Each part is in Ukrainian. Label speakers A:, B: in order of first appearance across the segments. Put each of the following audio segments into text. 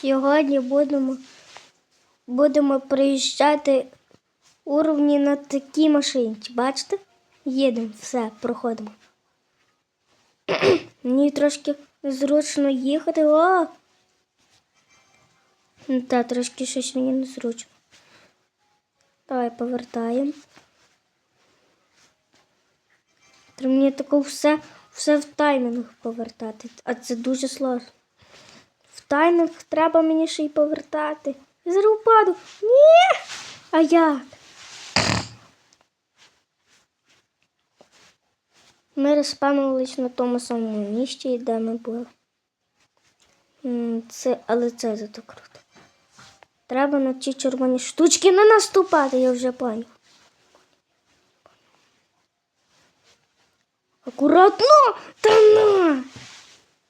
A: Сьогодні будемо, будемо приїжджати уровні на такій машинці. Бачите? Їдемо, все, проходимо. Мені трошки незручно їхати. О! Та, трошки щось мені незручно. Давай повертаємо. Мені тако все, все в таймінг повертати. А це дуже сложно. Таймінг треба мені ще й повертати. Зараз упаду. Ні! А як? Ми розпам'ятались на тому самому місці, де ми були. Це, але це зато круто. Треба на ці червоні штучки не наступати, я вже поняв. Акуратно! Та на!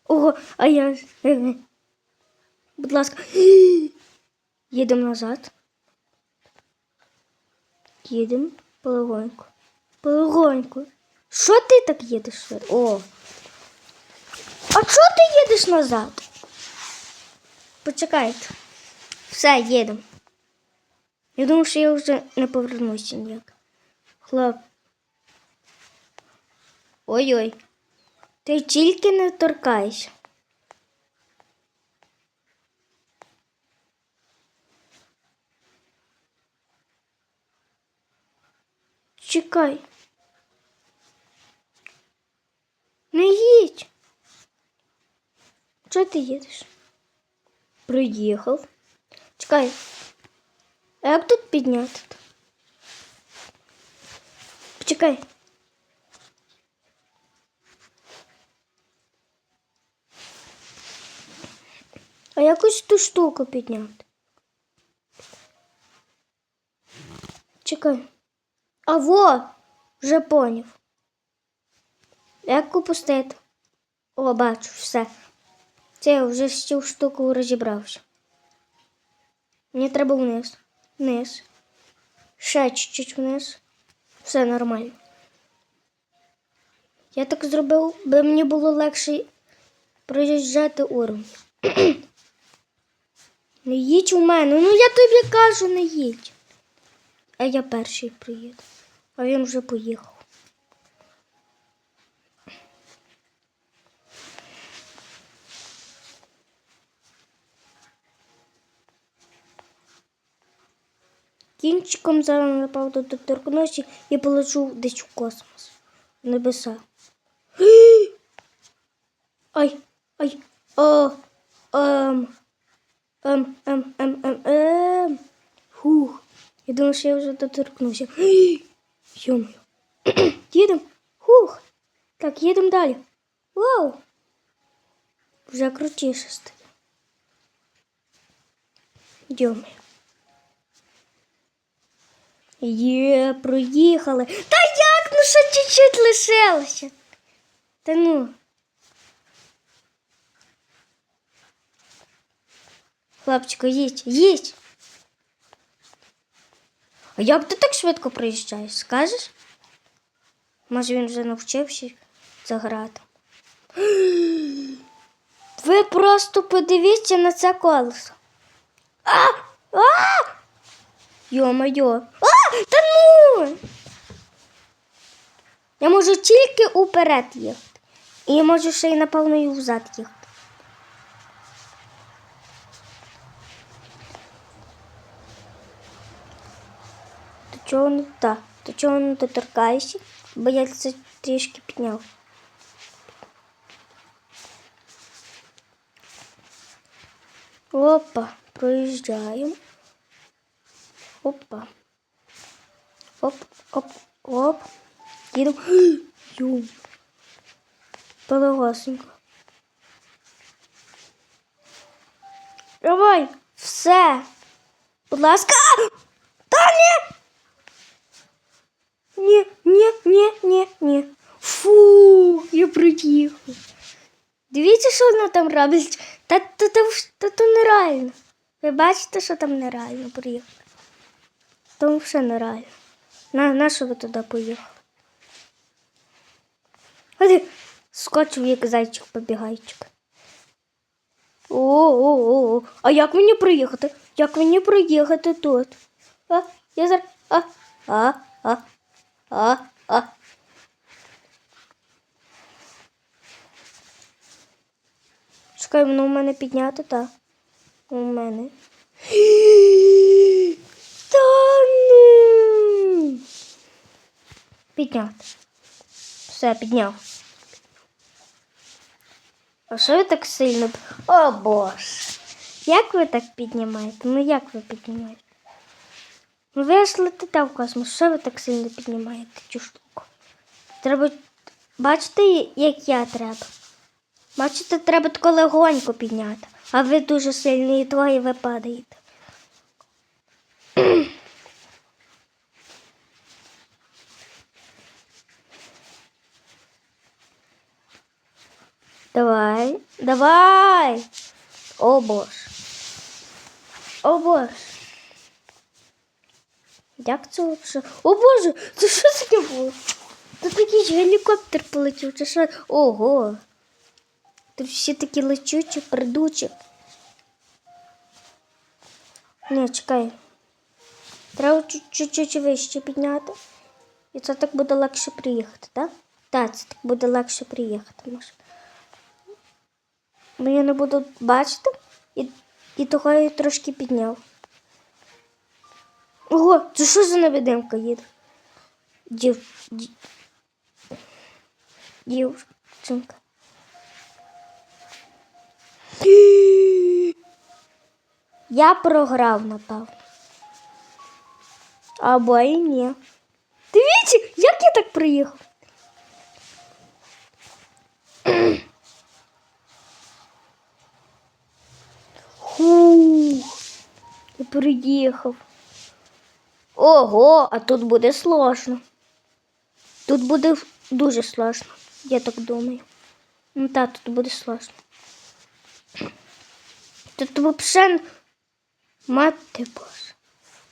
A: Ого, а я. Будь ласка. Їдемо назад. Їдемо полегоньку. Полегоньку. Що ти так їдеш? О. А чого ти їдеш назад? Почекайте. Все, їдемо. Я думав, що я вже не повернуся ніяк. Хлоп. Ой-ой. Ти тільки не торкайся. Чекай. Не їдь. Чого ти їдеш? Приїхав. Чекай. А як тут підняти? Почекай. А якось ту штуку підняти. Чекай. А во, вже поняв. Як опустити? О, бачу, все. Це я вже з цю штуку розібрався. Мені треба вниз. Вниз. Ще чуть-чуть вниз. Все нормально. Я так зробив, би мені було легше проїжджати уровень. Не їдь у мене. Ну я тобі кажу, не їдь. А я перший приїду. А він вже поїхав. Кінчиком зараз напав до доторкнувся і полечу десь у космос. В небеса. Ай, ай, о, ем, ем, ем, ем, ем, ем. Фух. Я думав, що я вже доторкнувся. Йомаю. Їдемо. Хух. Так, їдемо далі. Вау. Вже крутіше стає. Йомаю. Є, проїхали. Та як? Ну ще чуть-чуть лишилося. Та ну. Хлопчику, їдь, їдь. А як ти так швидко приїжджаєш, скажеш? Може він вже навчився це грати. Ви просто подивіться на це колесо. А! А! Йо-моє. А! Та ну! Я можу тільки уперед їхати. І я можу ще й напевно і взад їхати. Чого не так? До чого не доторкаєшся? Бо я це трішки підняв. Опа, проїжджаємо. Опа. Оп, оп, оп. Їдемо. Ю. Полегосенько. Давай, все. Будь ласка. Та ні. Ні, ні, ні, ні, ні. Фу, я приїхав. Дивіться, що вона там робить. Та, та, та, та, то нереально. Ви бачите, що там нереально приїхати? Там все нереально. На, на що ви туди поїхали? Ходи, скочив, як зайчик побігайчик. О-о-о. А як мені приїхати? Як мені приїхати тут? А, я зараз. А, а, а, а, а. Чекай, воно у мене піднято, так. У мене. Та ну. Підняти. Все, підняв. А що ви так сильно? О боже. Як ви так піднімаєте? Ну як ви піднімаєте? Ну ви ж летите в космос, що ви так сильно піднімаєте цю штуку? Треба. Бачите, як я треба? Бачите, треба тако легонько підняти, а ви дуже сильні і і ви падаєте. Давай, давай. О боже. О боже. Як це взагалі? О боже, це що таке було? Тут якийсь гелікоптер полетів, чи що? Ого. Тут всі такі лечучі, придучі. Не, чекай. Треба чуть- чуть-чуть вище підняти. І це так буде легше приїхати, так? Так, це так буде легше приїхати. Я не буду бачити і, і того я трошки підняв. Ого, це що за невидимка їде? Дів... ді- Дівчинка. Я програв, напевно. Або і ні. Дивіться, як я так приїхав? Хух, я приїхав. Ого, а тут буде сложно. Тут буде дуже сложно, я так думаю. Ну так, тут буде сложно. Тут взагалі мати боже.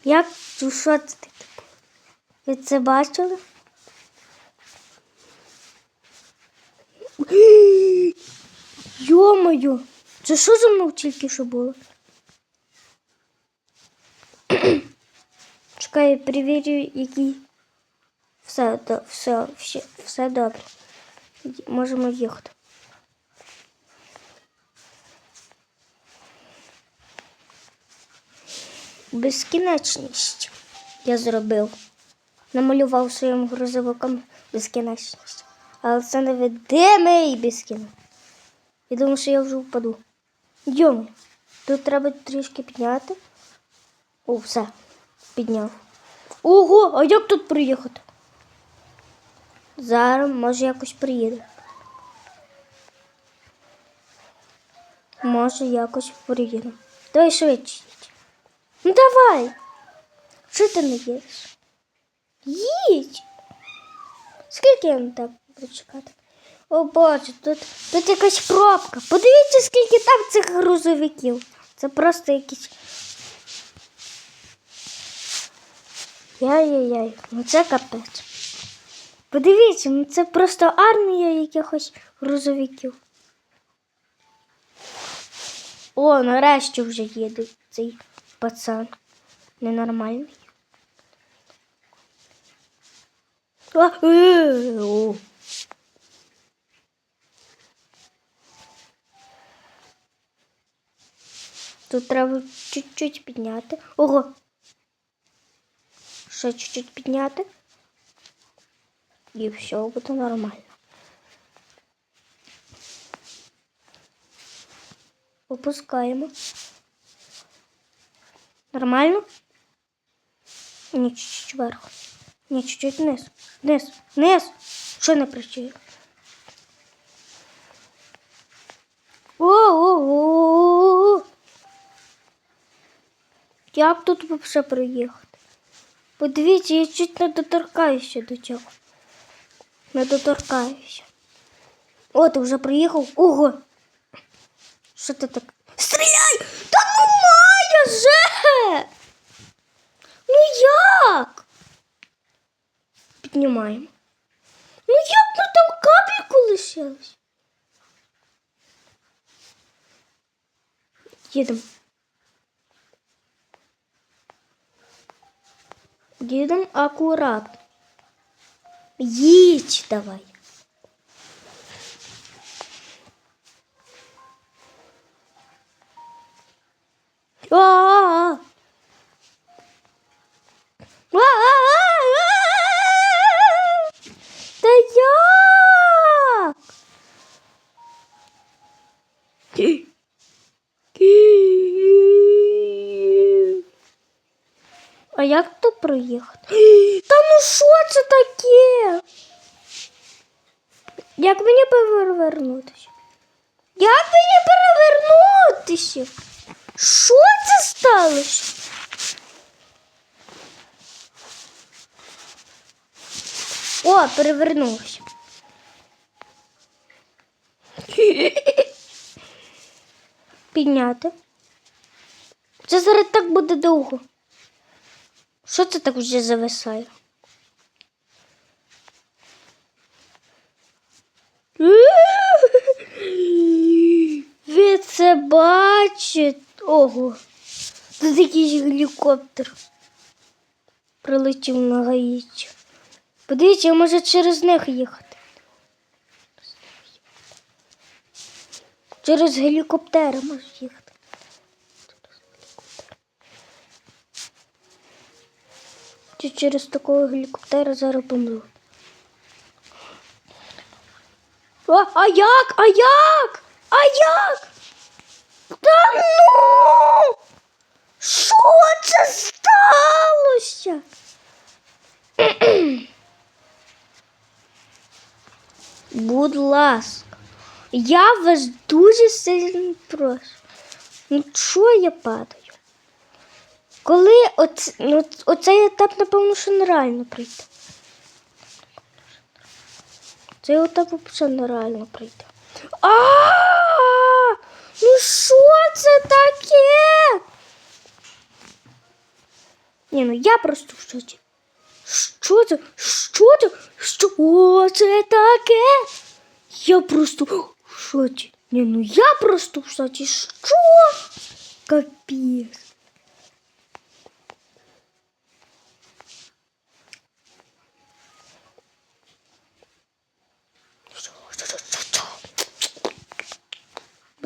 A: Як ну, що це таке? Ви це бачили? Йо-моє, це що за мною тільки що було? Чекай, перевірю, який. Все, до- все, все, все добре. Можемо їхати. Безкінечність я зробив. Намалював своїм грузовиком безкінечність. Але це невидимий безкінець. Я думаю, що я вже впаду. Йоми, тут треба трішки підняти. О, все, підняв. Ого, а як тут приїхати? Зараз може якось приїде. Може якось приїде. Давай швидше. Ну давай. Що ти не їдеш? Їдь. Скільки я на тебе буду чекати? О боже, тут, тут якась пробка. Подивіться, скільки там цих грузовиків. Це просто якісь. Яй-яй-яй, ну це капець. Подивіться, ну це просто армія якихось грузовиків. О, нарешті вже їде цей пацан. Ненормальний. А, е, о. Тут треба чуть-чуть підняти. Ого. Ще чуть-чуть підняти. І все буде нормально. Опускаємо. Нормально? Ні, чуть-чуть вверх. Ні, чуть-чуть вниз. Вниз. Вниз. Що не працює? О-о-о-о-о. Як тут взагалі проїхати? Подивіться, я чуть не доторкаюся до цього. Не доторкаюся. О, ти вже приїхав? Ого! Що ти так? Стріляй! Та ну має же! Ну як? Піднімаємо. Ну як ну там капельку лишилось? Їдемо. Їдемо акуратно. Їдь давай. А-а-а! Як? Та ну що це таке? Як мені перевернутися? Як мені перевернутися? Що це сталося? О, перевернувся. Підняти. Це зараз так буде довго. Що це так вже зависає? Ви це бачите? Ого. Тут якийсь гелікоптер прилетів на Гаїті. Подивіться, може через них їхати. Через гелікоптери можуть їхати. Чи через такого гелікоптера зараз помру. А, а як? А як? А як? Та ну! Що це сталося? Будь ласка, я вас дуже сильно прошу. Ну чого я падаю? Коли оц... ну, оцей етап, напевно, що нереально пройти. Цей етап взагалі нереально пройти. А! Ну що це таке? Ні, ну я просто в шоці. Що це? Що це? Що це таке? Я просто в шоці. Ні, ну я просто в шоці. Що? Капець. Що, що, що, що, що?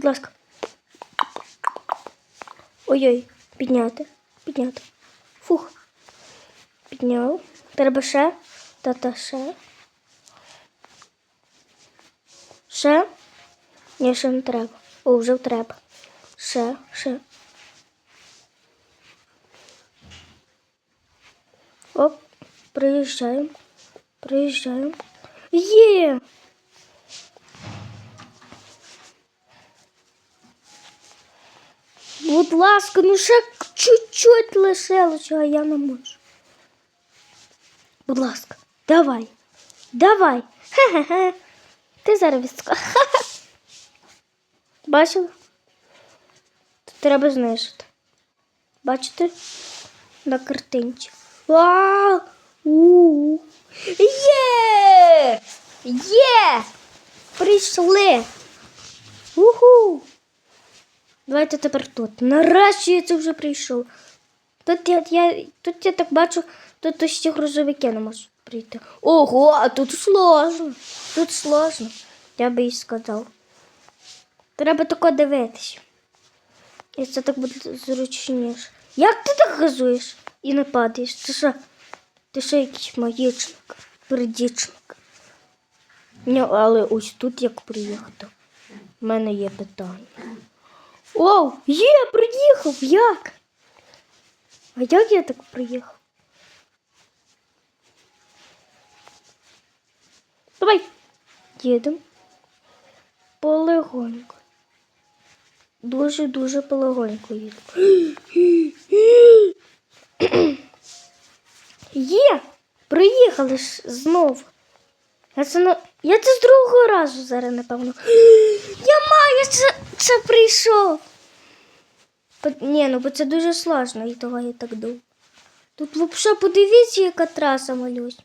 A: Будь ласка. Ой-ой, підняти, підняти. Фух. Підняв. Треба ще. Та-та ще. Ще. Ні, ще не треба. О, вже треба. Ще, ще. Оп, приїжджаємо. Приїжджаємо. Є! Будь ласка, ну ще чуть-чуть лишилося, а я не можу. Будь ласка, давай. Давай. Хе-хе-хе. Ти зараз відска. Бачила? Тут треба знижити. Бачите? На картинці. Вау! У-у-у. Є! Є! Прийшли! Уху! Давайте тепер тут. Нарешті я це вже прийшов. Тут я, я, тут я так бачу, тут ці грузовики не можуть прийти. Ого, а тут сложно. Тут сложно. Я би і сказав. Треба тако дивитися. І це так буде зручніше. Як ти так газуєш і не падаєш? Ти що? Ти що якийсь магічник, придічник? Ні, але ось тут як приїхати. У мене є питання. Оу, є, приїхав, як? А як я так приїхав? Давай, їдемо. Полегонько. Дуже-дуже полегонько їдемо. Є, приїхали ж знову. Я це, на... я це з другого разу зараз, напевно. Я маю це, це прийшов. Ні, ну бо це дуже сложно, і того я так думав. Тут взагалі подивіться, яка траса малюсь.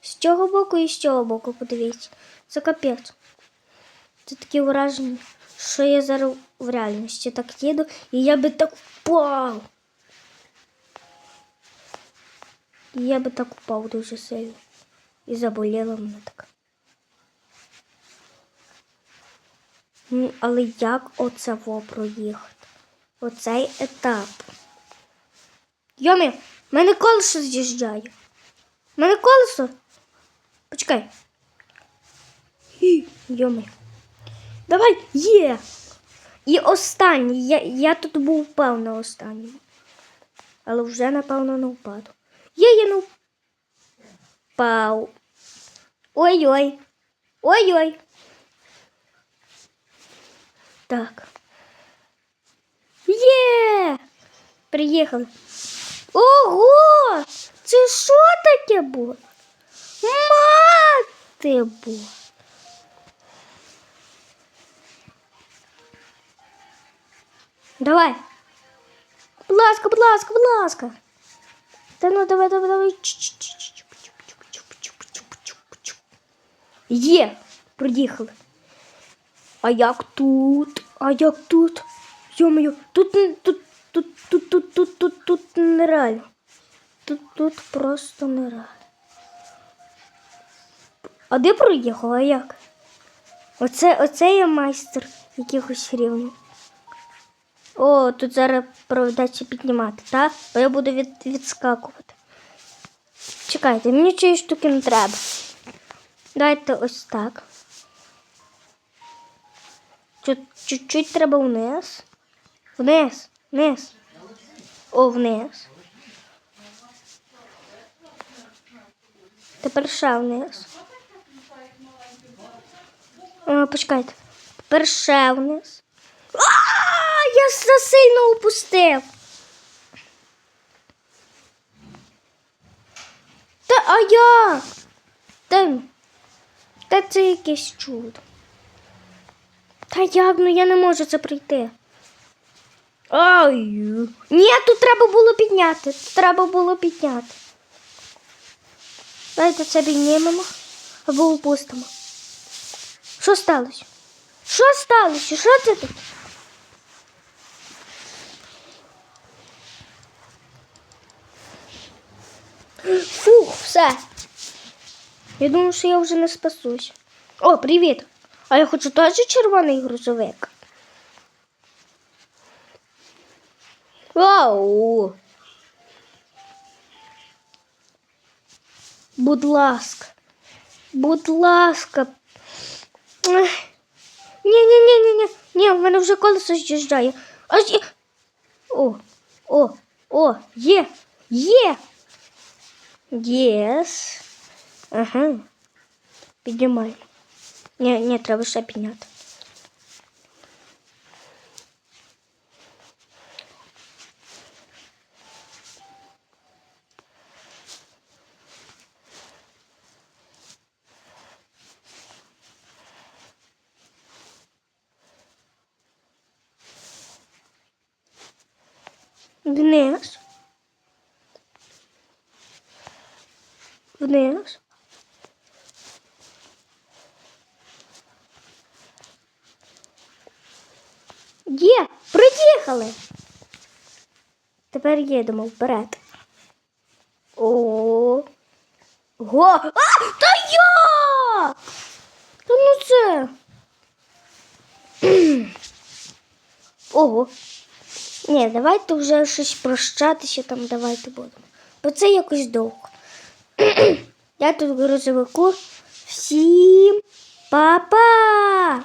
A: З цього боку і з цього боку подивіться. Це капець. Це таке враження, що я зараз в реальності так їду, і я би так впав. І я би так впав дуже сильно. І заболіло мене так. Але як оце во проїхати? Оцей етап. Йомі, в мене колесо з'їжджає. В мене колесо. Почекай. Йомі. Давай, є. І останній. Я, я тут був впав на останньому. Але вже, напевно, не впаду. Є, я не впав. Ой-ой. Ой-ой. Так. Є! Приїхали. Ого! Це що таке було? Мати бо. Давай. Будь ласка, будь ласка, будь ласка. Та ну давай, давай, давай. Є, приїхали. А як тут? А як тут? Йо-моє, тут, тут, тут, тут, тут, тут, тут, нереально. Тут, тут просто нереально. А де проїхав, а як? Оце, оце я майстер якихось рівнів. О, тут зараз проведеться піднімати, так? Бо я буду від, відскакувати. Чекайте, мені цієї штуки не треба. Давайте ось так. Чуть- Чуть-чуть треба вниз. Вниз, вниз. О, вниз. Тепер ще вниз. О, почекайте. Тепер ще вниз. А, я засильно упустив. Та а я. Та, та це якесь чудо. Та як, ну я не можу це пройти. Ай. Ні, тут треба було підняти. Тут треба було підняти. Давайте це піднімемо або упустимо. Що сталося? Що сталося? Що це таке? Фух, все. Я думаю, що я вже не спасусь. О, привіт! А я хочу теж червоний грузовик. Вау! Будь ласка. Будь ласка. Ех. Ні, в мене вже колесо з'їжджає. Аж. О, о, о, є, є. Єс. Ага. Піднімай. Ні, ні, треба ще підняти. Вниз. Вниз. Є, приїхали. Тепер їдемо вперед. О. Го. А, та я! Та ну це. Ого. Ні, давайте вже щось прощатися там, давайте будемо. Бо це якось довго. Я тут в грузовику. Всім па-па!